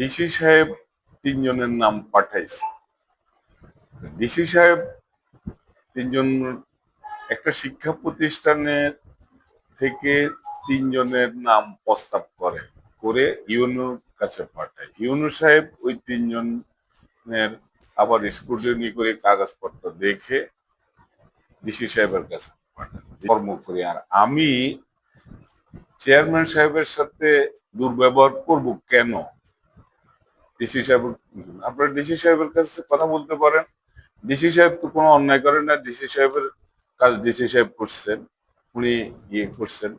DC সাহেব তিনজনের নাম পাঠাইছে। ডিসি সাহেব তিনজন, একটা শিক্ষা প্রতিষ্ঠানের থেকে তিনজনের নাম প্রস্তাব করে করে ইউনুর কাছে পাঠায়। ইউনু সাহেব ওই তিনজনের আবার স্কুটিনি করে কাগজপত্র দেখে ডিসি সাহেবের কাছে পাঠায়। কর্ম করি। আর আমি চেয়ারম্যান সাহেবের সাথে দুর্ব্যবহার করব কেন? ডিসি সাহেব, আপনার ডিসি সাহেবের কাছে কথা বলতে পারেন। ডিসি সাহেব তো কোনো অন্যায় করেন না, ডিসি সাহেবের কাজ ডিসি সাহেব করছেন, উনি ইয়ে করছেন।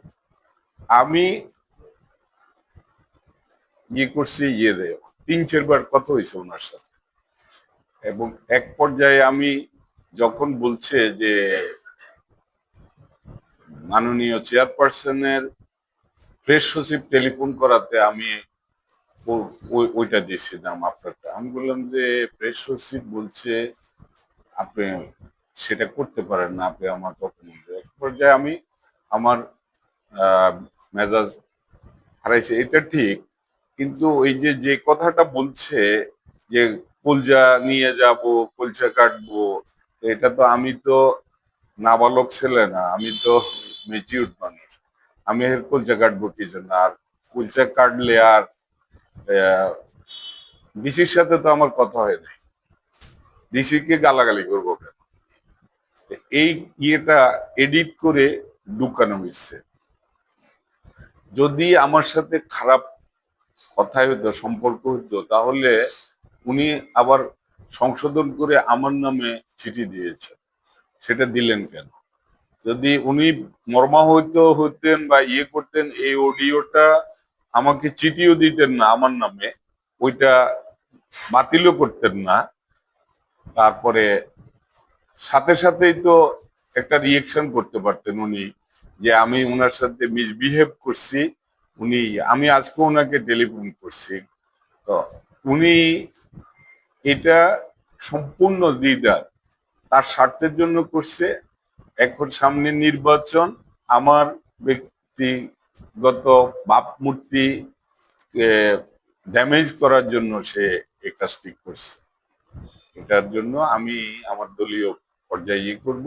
আমি ইয়ে করছি ইয়ে রে তিন চারবার কথা হয়েছে ওনার সাথে। এবং এক পর্যায়ে আমি যখন বলছে যে মাননীয় চেয়ারপারসনের প্রেস সচিব টেলিফোন করাতে আমি ওইটা দিয়েছিলাম আপনারটা আমি বললাম যে প্রেস সচিব বলছে, আপনি সেটা করতে পারেন না, আপনি আমার কখনো এক পর্যায়ে আমি আমার মেজাজ হারাইছে, এটা ঠিক, কিন্তু ওই যে যে কথাটা বলছে যে, কলজা নিয়ে যাব, কলজা কাটবো, এটা তো আমি তো নাবালক ছেলে না, আমি তো মেচিউর মানুষ। আমি কলজা কাটবো কি জন্য? আর কলজা কাটলে আর ডিসির সাথে তো আমার কথা হয় নাই। ডিসি কে গালাগালি করব কেন? এই ইয়েটা এডিট করে ঢুকানো হয়েছে। যদি আমার সাথে খারাপ কথাই হতো, সম্পর্ক হতো, তাহলে উনি আবার সংশোধন করে আমার নামে চিঠি দিয়েছেন। সেটা দিলেন কেন? যদি উনি মর্মাহত হতেন বা ইয়ে করতেন, এই অডিওটা আমাকে চিঠিও দিতেন না আমার নামে, ওইটা বাতিলও করতেন না। তারপরে সাথে সাথেই তো একটা রিয়েকশন করতে পারতেন উনি, যে আমি ওনার সাথে মিসবিহেভ করছি, উনি, আমি আজকে ওনাকে টেলিফোন করছি। তো উনি এটা সম্পূর্ণ দ্বিধার, তার স্বার্থের জন্য করছে। এখন সামনে নির্বাচন, আমার ব্যক্তিগত মূর্তি ড্যামেজ করার জন্য সে এ কাজটি করছে। এটার জন্য আমি আমার দলীয় পর্যায়ে ইয়ে করব।